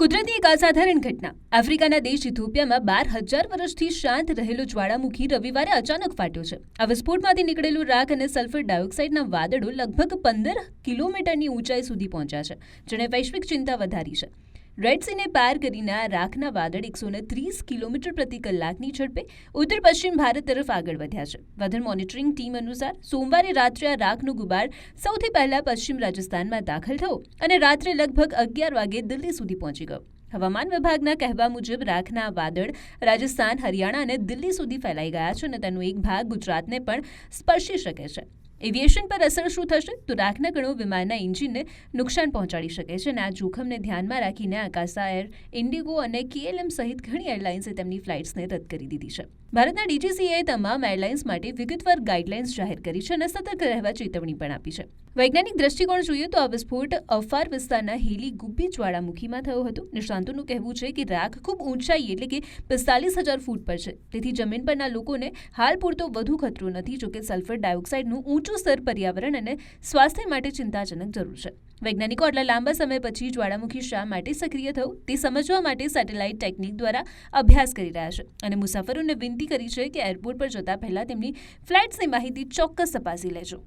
કુદરતી એક અસાધારણ ઘટના. આફ્રિકાના દેશ ઇથોપિયામાં બાર હજાર વર્ષથી શાંત રહેલો જ્વાળામુખી રવિવારે અચાનક ફાટ્યો છે. આ વિસ્ફોટમાંથી નીકળેલું રાખ અને સલ્ફર ડાયોક્સાઇડના વાદળો લગભગ પંદર કિલોમીટરની ઊંચાઈ સુધી પહોંચ્યા છે, જેણે વૈશ્વિક ચિંતા વધારી છે. રેડ સીને પાર કરીને આ રાખના વાદળ એકસો ત્રીસ કિલોમીટર પ્રતિ કલાકની ઝડપે ઉત્તર પશ્ચિમ ભારત તરફ આગળ વધ્યા છે. વેધર મોનિટરિંગ ટીમ અનુસાર સોમવારે રાત્રે આ રાખનો ગુબાર સૌથી પહેલા પશ્ચિમ રાજસ્થાનમાં દાખલ થયો અને રાત્રે લગભગ અગિયાર વાગે દિલ્હી સુધી પહોંચી ગયો. હવામાન વિભાગના કહેવા મુજબ રાખના વાદળ રાજસ્થાન, હરિયાણા અને દિલ્હી સુધી ફેલાઈ ગયા છે અને તેનો એક ભાગ ગુજરાતને પણ સ્પર્શી શકે છે. એવિએશન પર અસર શું થશે? તો રાખના કણો વિમાનના એન્જિનને નુકસાન પહોંચાડી શકે છે અને આ જોખમને ધ્યાનમાં રાખીને આકાશા એર, ઇન્ડિગો અને કેએલએમ સહિત ઘણી એરલાઇન્સે તેમની ફ્લાઇટ્સને રદ કરી દીધી છે. ભારતના ડીજીસીએ તમામ એરલાઇન્સ માટે વિગતવાર ગાઈડલાઇન્સ જાહેર કરી છે અને સતર્ક રહેવા ચેતવણી પણ આપી છે. વૈજ્ઞાનિક દ્રષ્ટિકોણ જોઈએ તો આ વિસ્ફોટ અફાર વિસ્તારના હેલી ગુબ્બી જ્વાળામુખીમાં થયો હતો. નિષ્ણાંતોનું કહેવું છે કે રાખ ખૂબ ઊંચાઈ એટલે કે પિસ્તાલીસ હજાર ફૂટ પર છે. તેથી જમીન પરના લોકોને હાલ પૂરતો વધુ ખતરો નથી, જોકે સલ્ફર ડાયોક્સાઇડનું ઊંચું સ્તર પર્યાવરણ અને સ્વાસ્થ્ય માટે ચિંતાજનક જરૂર છે. વૈજ્ઞાનિકો આટલા લાંબા સમય પછી જ્વાળામુખી શા માટે સક્રિય થયું તે સમજવા માટે સેટેલાઇટ ટેકનિક દ્વારા અભ્યાસ કરી રહ્યા છે. અને મુસાફરોને વિનંતી કરી છે કે એરપોર્ટ પર જતા પહેલા તેમની ફ્લાઇટ્સની માહિતી ચોક્કસ તપાસી લેજો.